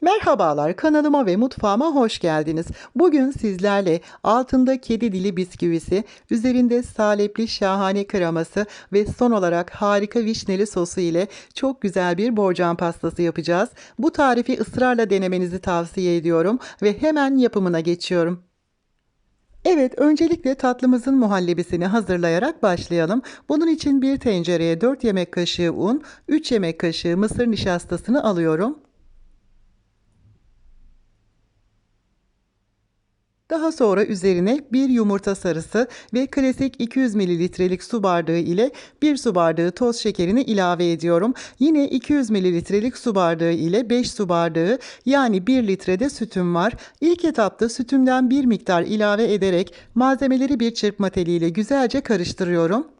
Merhabalar kanalıma ve mutfağıma hoş geldiniz. Bugün sizlerle altında kedi dili bisküvisi, üzerinde salepli şahane kreması ve son olarak harika vişneli sosu ile çok güzel bir borcam pastası yapacağız. Bu tarifi ısrarla denemenizi tavsiye ediyorum ve hemen yapımına geçiyorum. Evet, öncelikle tatlımızın muhallebisini hazırlayarak başlayalım. Bunun için bir tencereye 4 yemek kaşığı un, 3 yemek kaşığı mısır nişastasını alıyorum. Daha sonra üzerine bir yumurta sarısı ve klasik 200 mililitrelik su bardağı ile bir su bardağı toz şekerini ilave ediyorum. Yine 200 mililitrelik su bardağı ile 5 su bardağı yani 1 litrede sütüm var. İlk etapta sütümden bir miktar ilave ederek malzemeleri bir çırpma teliyle güzelce karıştırıyorum.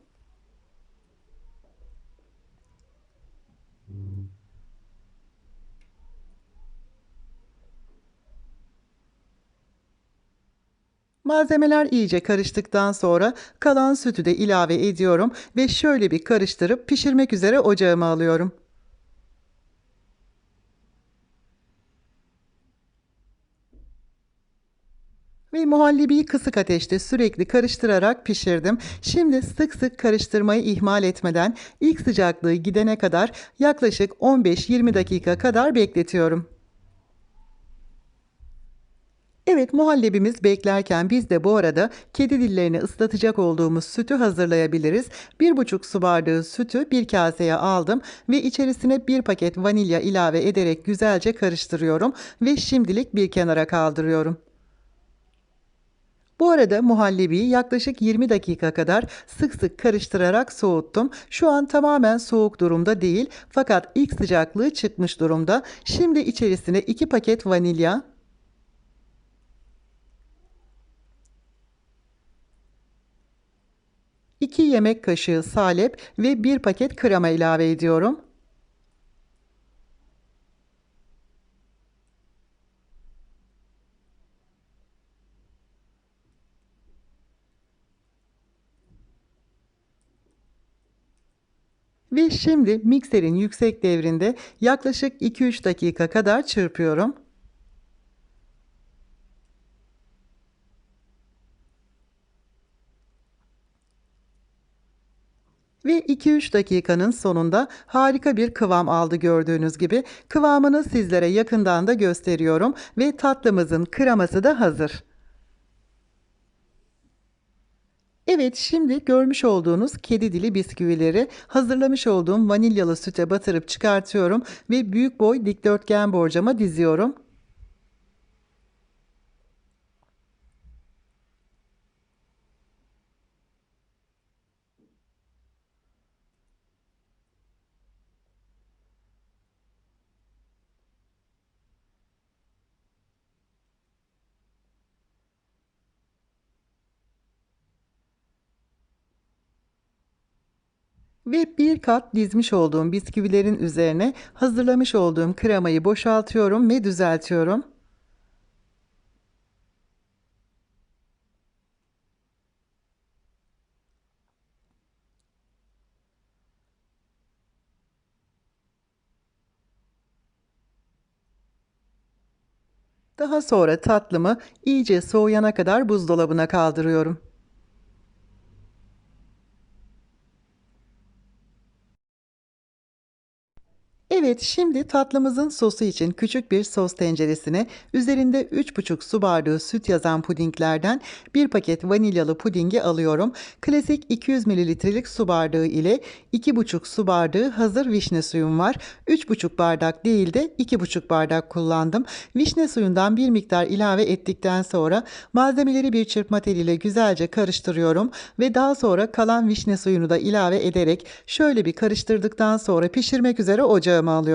Malzemeler iyice karıştıktan sonra kalan sütü de ilave ediyorum ve şöyle bir karıştırıp pişirmek üzere ocağıma alıyorum. Ve muhallebiyi kısık ateşte sürekli karıştırarak pişirdim. Şimdi sık sık karıştırmayı ihmal etmeden ilk sıcaklığı gidene kadar yaklaşık 15-20 dakika kadar bekletiyorum. Evet muhallebimiz beklerken biz de bu arada kedi dillerini ıslatacak olduğumuz sütü hazırlayabiliriz. 1,5 su bardağı sütü bir kaseye aldım ve içerisine bir paket vanilya ilave ederek güzelce karıştırıyorum ve şimdilik bir kenara kaldırıyorum. Bu arada muhallebiyi yaklaşık 20 dakika kadar sık sık karıştırarak soğuttum. Şu an tamamen soğuk durumda değil fakat ilk sıcaklığı çıkmış durumda. Şimdi içerisine 2 paket vanilya, 2 yemek kaşığı salep ve 1 paket krema ilave ediyorum. Ve şimdi mikserin yüksek devrinde yaklaşık 2-3 dakika kadar çırpıyorum. Ve 2-3 dakikanın sonunda harika bir kıvam aldı gördüğünüz gibi. Kıvamını sizlere yakından da gösteriyorum ve tatlımızın kreması da hazır. Evet şimdi görmüş olduğunuz kedi dili bisküvileri hazırlamış olduğum vanilyalı süte batırıp çıkartıyorum ve büyük boy dikdörtgen borcama diziyorum. Ve bir kat dizmiş olduğum bisküvilerin üzerine hazırlamış olduğum kremayı boşaltıyorum ve düzeltiyorum. Daha sonra tatlımı iyice soğuyana kadar buzdolabına kaldırıyorum. Evet, şimdi tatlımızın sosu için küçük bir sos tenceresine üzerinde 3,5 su bardağı süt yazan pudinglerden bir paket vanilyalı pudingi alıyorum. Klasik 200 mililitrelik su bardağı ile 2,5 su bardağı hazır vişne suyum var. 3,5 bardak değil de 2,5 bardak kullandım. Vişne suyundan bir miktar ilave ettikten sonra malzemeleri bir çırpma teliyle güzelce karıştırıyorum ve daha sonra kalan vişne suyunu da ilave ederek şöyle bir karıştırdıktan sonra pişirmek üzere ocağıma alıyorum.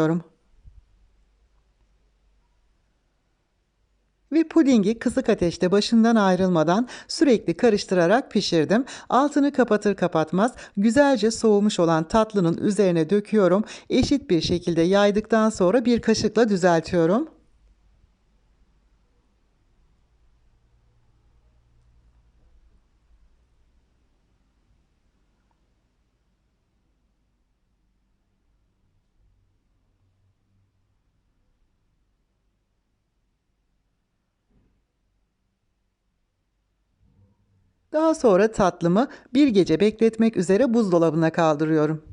Ve pudingi kısık ateşte başından ayrılmadan sürekli karıştırarak pişirdim. Altını kapatır kapatmaz güzelce soğumuş olan tatlının üzerine döküyorum. Eşit bir şekilde yaydıktan sonra bir kaşıkla düzeltiyorum. Daha sonra tatlımı bir gece bekletmek üzere buzdolabına kaldırıyorum.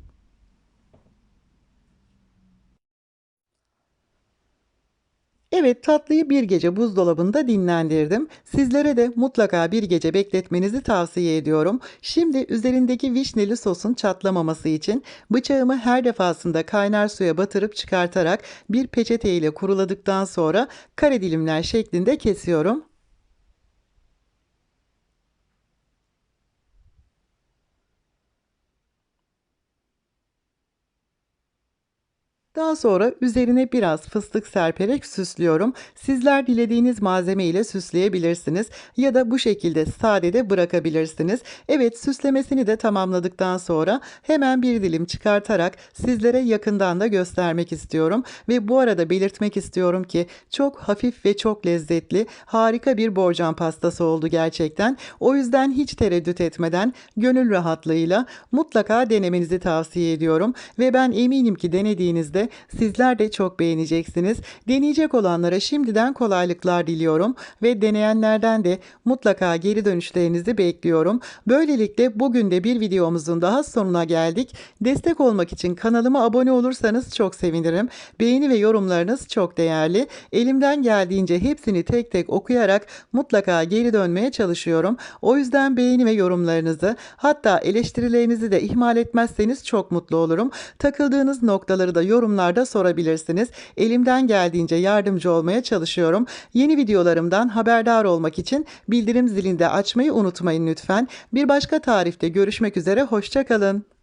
Evet tatlıyı bir gece buzdolabında dinlendirdim. Sizlere de mutlaka bir gece bekletmenizi tavsiye ediyorum. Şimdi üzerindeki vişneli sosun çatlamaması için bıçağımı her defasında kaynar suya batırıp çıkartarak bir peçete ile kuruladıktan sonra kare dilimler şeklinde kesiyorum. Daha sonra üzerine biraz fıstık serperek süslüyorum. Sizler dilediğiniz malzeme ile süsleyebilirsiniz ya da bu şekilde sade de bırakabilirsiniz. Evet süslemesini de tamamladıktan sonra hemen bir dilim çıkartarak sizlere yakından da göstermek istiyorum. Ve bu arada belirtmek istiyorum ki çok hafif ve çok lezzetli harika bir borcam pastası oldu gerçekten. O yüzden hiç tereddüt etmeden gönül rahatlığıyla mutlaka denemenizi tavsiye ediyorum. Ve ben eminim ki denediğinizde sizler de çok beğeneceksiniz. Deneyecek olanlara şimdiden kolaylıklar diliyorum ve deneyenlerden de mutlaka geri dönüşlerinizi bekliyorum. Böylelikle bugün de bir videomuzun daha sonuna geldik. Destek olmak için kanalıma abone olursanız çok sevinirim. Beğeni ve yorumlarınız çok değerli. Elimden geldiğince hepsini tek tek okuyarak mutlaka geri dönmeye çalışıyorum. O yüzden beğeni ve yorumlarınızı hatta eleştirilerinizi de ihmal etmezseniz çok mutlu olurum. Takıldığınız noktaları da yorumlarda sorabilirsiniz. Elimden geldiğince yardımcı olmaya çalışıyorum. Yeni videolarımdan haberdar olmak için bildirim zilini de açmayı unutmayın lütfen. Bir başka tarifte görüşmek üzere, hoşçakalın.